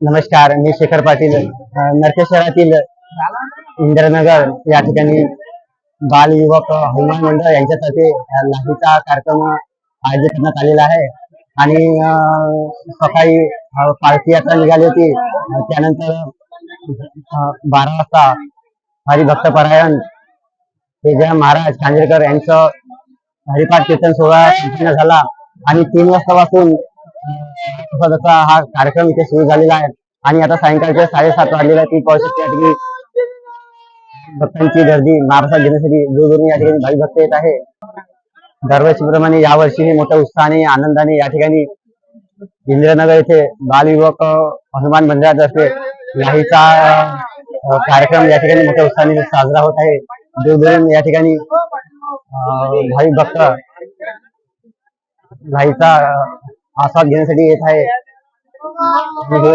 नमस्कार मी शेखर पाटील अ, नरखेड शहरातील इंद्रनगर या ठिकाणी बाल युवक हनुमान मंडळ यांच्यातर्फे लाठीचा कार्यक्रम आयोजित करण्यात आलेला आहे. आणि सकाळी पालखी यात्रा निघाली होती. त्यानंतर बारा वाजता हरिभक्त परायण तेजा महाराज कांजरेकर यांचं हरिपाठ कीर्तन सोहळा संपन्न झाला. आणि तीन वाजतापासून जसा हा कार्यक्रम इथे सुरू झालेला आहे. आणि आता सायंकाळचे साडेसात वाजलेला आहे ती पाहू शकते या ठिकाणी भक्तांची गर्दी महाप्रसाद घेण्यासाठी दूरदूरून या ठिकाणी भाई भक्त येत आहे. दरवर्षीप्रमाणे यावर्षीही मोठ्या उत्साहाने आनंदाने या ठिकाणी इंद्रनगर येथे बालयुवक हनुमान मंदिरातर्फे लाहीचा कार्यक्रम या ठिकाणी मोठ्या उत्साहाने साजरा होत आहे. दूरदूरून या ठिकाणी भाई भक्त लाहीचा आस्वाद घेण्यासाठी येत आहे.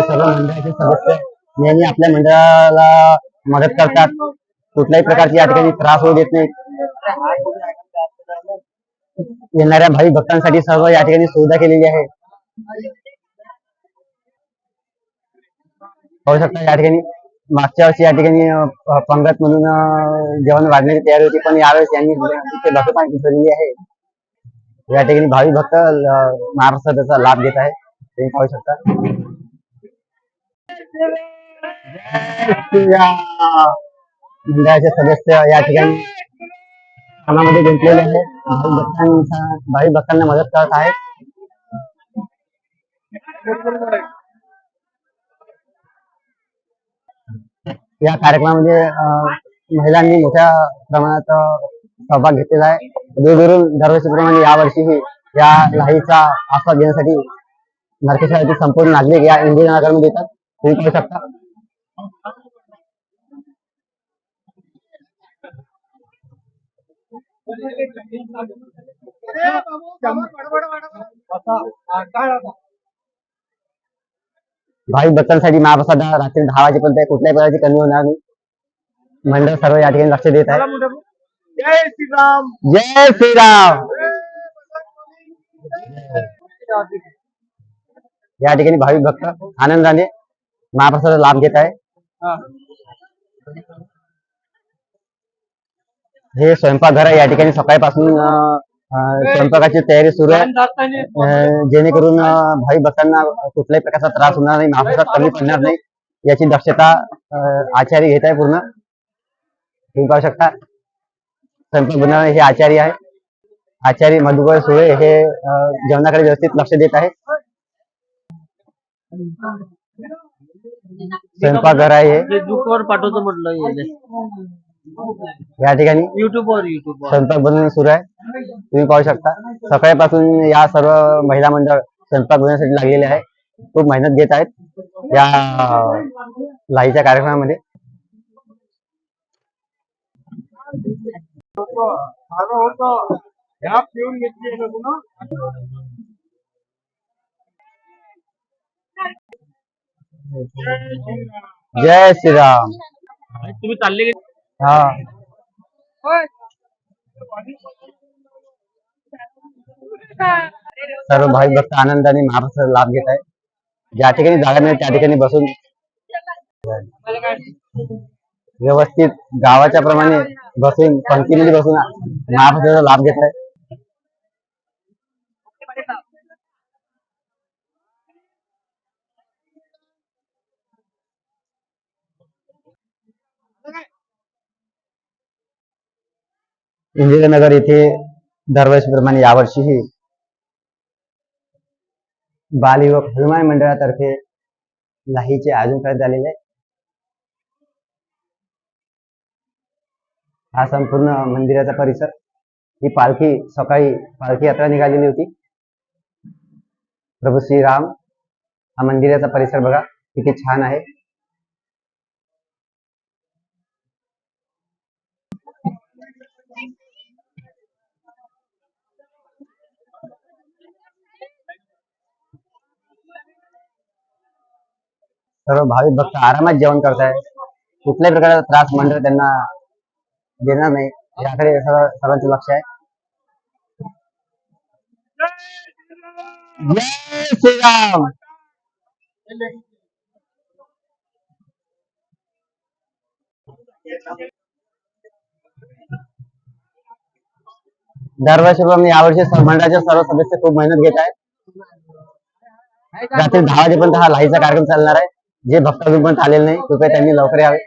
सर्व मंडळाचे सदस्य नेहमी आपल्या मंडळाला मदत करतात. कुठल्याही प्रकारची या ठिकाणी त्रास होऊ देत नाही. येणाऱ्या भाई भक्तांसाठी सर्व या ठिकाणी सुविधा केलेली आहे. पाहू शकता या ठिकाणी मागच्या वर्षी या ठिकाणी पंगत म्हणून जेवण वाढण्याची तयारी होती पण यावेळेस यांनी तिथे भक्तपाणी आहे. या ठिकाणी भाविक भक्त महाराष्ट्र त्याचा लाभ घेत आहे तुम्ही पाहू शकता. मंडळाचे सदस्य या ठिकाणी कामामध्ये गुंतलेले आहे भावी भक्तांचा भाविक भक्तांना मदत करत आहेत. या कार्यक्रमामध्ये महिलांनी मोठ्या प्रमाणात सहभाग घेतलेला आहे. दूरदूरून दरवर्षीप्रमाणे यावर्षीही या लाईचा आस्वाद घेण्यासाठी नरकेश्वरातील संपूर्ण नागरिक या इंदिरा नगरमध्ये येतात. तुम्ही करू शकता? भाविक भक्तांसाठी महाप्रसाद रात्री दहा वाजेपर्यंत कुठल्याही प्रकारची कमी होणार नाही. मंडळ सर्व या ठिकाणी लक्ष देत आहे. जय श्रीराम जय श्रीराम या ठिकाणी भाविक भक्त आनंदाने महाप्रसाद लाभ घेत आहे. हे. स्वयंपाकघर आहे या ठिकाणी सकाळपासून स्वयंपाकाची तयारी सुरू आहे. जेणेकरून भाविक भक्तांना कुठल्याही प्रकारचा त्रास होणार नाही महाप्रसाद कमी पडणार नाही याची दक्षता आचार्य घेत आहे पूर्ण. तुम्ही पाहू शकता. स्वयंपाक बनवणारे हे आचार्य आहे. आचार्य मधुकर सुळे हे जेवणाकडे व्यवस्थित लक्ष देत आहे स्वयंपाकघर आहे हे. फेसबुक वर पाठवतो म्हटलं या ठिकाणी युट्यूब वर युट्यूब वर. स्वयंपाक बनवणे सुरू आहे. तुम्ही पाहू शकता. सकाळपासून या सर्व महिला मंडळ स्वयंपाक बनवण्यासाठी लागलेले आहे. खूप मेहनत घेत आहेत. या लाईच्या कार्यक्रमामध्ये. ना। जय श्रीराम तुम्ही चालले गेले हा। सर्व भाई भक्त आनंदाने महाप्रसाद लाभ घेत आहे ज्या ठिकाणी जागा मिळेल त्या ठिकाणी बसून व्यवस्थित गावाच्या प्रमाणे बसून पंक्तीमध्ये बसून महाप्रसादाचा लाभ घेत आहे इंदिरानगर येथे दरवर्षीप्रमाणे यावर्षीही बालयुवक हनुमान मंडळातर्फे लाहीचे आयोजन करण्यात आलेले आहे. हा संपूर्ण मंदिराचा परिसर. ही पालखी सकाळी पालखी यात्रा निघालेली होती. प्रभू श्रीराम हा मंदिराचा परिसर बघा किती छान आहे. सर्व भाविक भक्त आरामात जेवण करताय कुठल्याही प्रकारचा त्रास मंडळ त्यांना देणार नाही. याकडे सर्वांचं लक्ष आहे. दरवर्षी मी यावर्षी मंडळाच्या सर्व सदस्य खूप मेहनत घेत आहेत रात्री दहा वाजेपर्यंत हा लाईचा कार्यक्रम चालणार आहे. जे भक्त आलेले नाही कृपया त्यांनी लवकर यावे.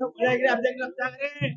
इकडे